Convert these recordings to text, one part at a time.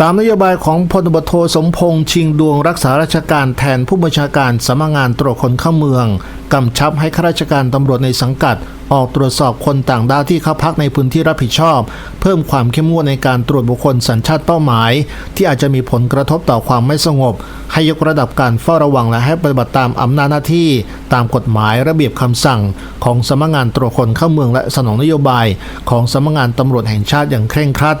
ตามนโยบายของพลตบโทสมพงษ์ชิงดวงรักษาราชการแทนผู้บัญชาการสำนักงานตรวจคนเข้าเมือง กำชับให้ข้าราชการตำรวจในสังกัด ออกตรวจสอบคนต่างด้าวที่เข้าพักในพื้นที่รับผิดชอบ เพิ่มความเข้มงวดในการตรวจบุคคลสัญชาติเป้าหมาย ที่อาจจะมีผลกระทบต่อความไม่สงบ ให้ยกระดับการเฝ้าระวังและให้ปฏิบัติตามอำนาจหน้าที่ ตามกฎหมายระเบียบคำสั่ง ของสำนักงานตรวจคนเข้าเมืองและสนองนโยบาย ของสำนักงานตำรวจแห่งชาติอย่างเคร่งครัด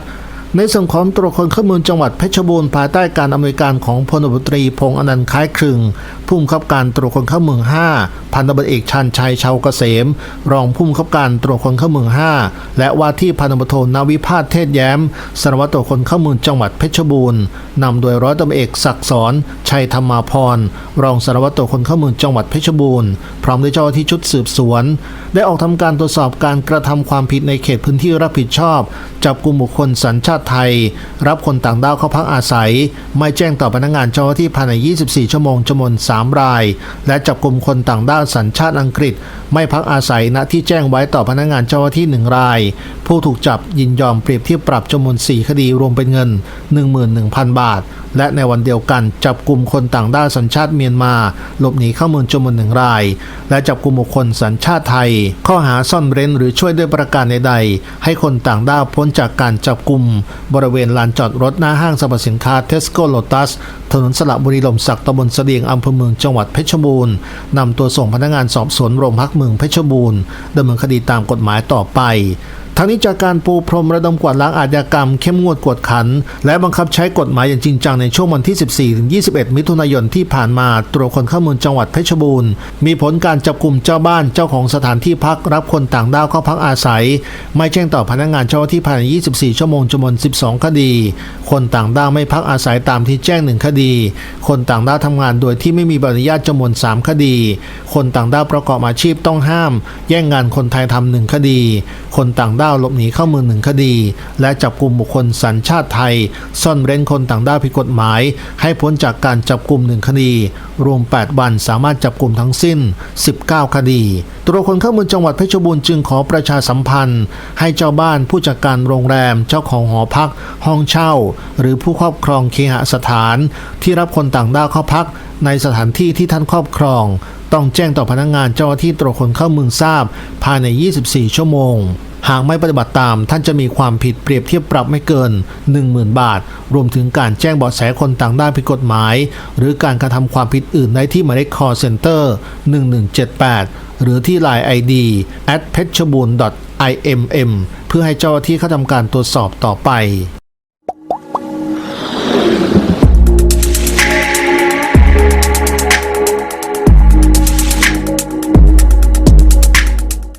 ในส่วนของตรวจคนเข้าเมืองจังหวัดเพชรบูรณ์ภายใต้การอำนวยการของพลตรีพงษ์อนันต์คล้ายครึงผู้บังคับการตรวจคนเข้าเมือง 5 พันตำรวจเอกชันชัยชาวเกษม รองผู้บังคับการตรวจคนเข้าเมือง 5 และว่าที่พันตำรวจโทนาวิพาสเทศแย้มสารวัตรตรวจคนเข้าเมืองจังหวัดเพชรบูรณ์นำโดยร้อยตำรวจเอกศักดิ์สอนชัยธรรมาพรรองสารวัตรตรวจคนเข้าเมืองจังหวัดเพชรบูรณ์พร้อมด้วยเจ้าหน้าที่ชุดสืบสวน ได้ออกทำการตรวจสอบการกระทำความผิดในเขตพื้นที่รับผิดชอบ จับกลุ่มบุคคลสัญชาติไทย รับคนต่างด้าวเข้าพักอาศัย ไม่แจ้งต่อพนักงานเจ้าหน้าที่ภายใน 24 ชั่วโมงจำนวน 3 ราย และจับกลุ่มคนต่างด้าวสัญชาติอังกฤษ ไม่พักอาศัยณที่แจ้งไว้ต่อพนักงานเจ้าหน้าที่ 1 ราย ผู้ถูกจับยินยอมเปรียบเทียบปรับจำนวน 4 คดีรวมเป็นเงิน 11,000 บาท และในวันเดียวกันจับกลุ่มคนต่างด้าวสัญชาติเมียนมา หลบหนีเข้าเมืองจำนวนหนึ่งราย และจับกลุ่มบุคคลสัญชาติไทย ข้อหาซ่อนเร้นหรือช่วยด้วยประการใดๆให้คนต่างด้าวพ้นจากการจับกลุ่มบริเวณลานจอดรถหน้าห้างสรรพสินค้าเทสโก้โลตัส ถนนสระบุรีลมศักดิ์ตำบลเสดียงอำเภอเมืองจังหวัดเพชรบูรณ์นำตัวส่งพนักงานสอบสวนโรงพักเมืองเพชรบูรณ์ดำเนินคดีตามกฎหมายต่อไปทั้งนี้จากการปูพรมระดมกวาดล้างอาชญากรรม เข้มงวดกวดขัน และบังคับใช้กฎหมายอย่างจริงจังในช่วงวันที่ 14-21 มิถุนายนที่ผ่านมาตรวจคนเข้าเมืองจังหวัดเพชรบูรณ์ มีผลการจับกลุ่มเจ้าบ้านเจ้าของสถานที่พักรับคนต่างด้าวเข้าพักอาศัย ไม่แจ้งต่อพนักงานเจ้าหน้าที่ภายใน 24 ชั่วโมงจำนวน 12 คดี คนต่างด้าวไม่พักอาศัยตามที่แจ้งหนึ่งคดีคนต่างด้าวทำงานโดยที่ไม่มีใบอนุญาตจำนวน 3 คดี คนต่างด้าวประกอบอาชีพต้องห้าม แย่งงานคนไทยทำหนึ่งคดี คนต่างด้าวหลบหนีเข้าเมืองหนึ่งคดี และจับกลุ่มบุคคลสัญชาติไทย ซ่อนเร้นคนต่างด้าวผิดกฎหมาย ให้พ้นจากการจับกลุ่มหนึ่งคดี รวม 8 วันสามารถจับกลุ่มทั้งสิ้น 19 คดีตัวคนเข้าเมืองจังหวัดเพชรบูรณ์จึงขอประชาสัมพันธ์ ให้เจ้าบ้านผู้จัดการโรงแรม เจ้าของหอพัก ห้องเช่า หรือผู้ครอบครองเคหสถานที่รับคนต่างด้าวเข้าพักในสถานที่ที่ท่านครอบครอง ต้องแจ้งต่อพนักงงานเจ้าหน้าที่ตรวจคนเข้าเมืองทราบ ภายใน 24 ชั่วโมง หากไม่ปฏิบัติตามท่านจะมีความผิดเปรียบเทียบปรับไม่เกิน 10,000 บาท รวมถึงการแจ้งเบาะแสคนต่างด้าวผิดกฎหมาย หรือการกระทำความผิดอื่นได้ที่หมายเลข call center 1178 หรือที่ Line ID at p e t r b u r n imm เพื่อให้เจ้าหน้าที่เข้าทำการตรวจสอบต่อไป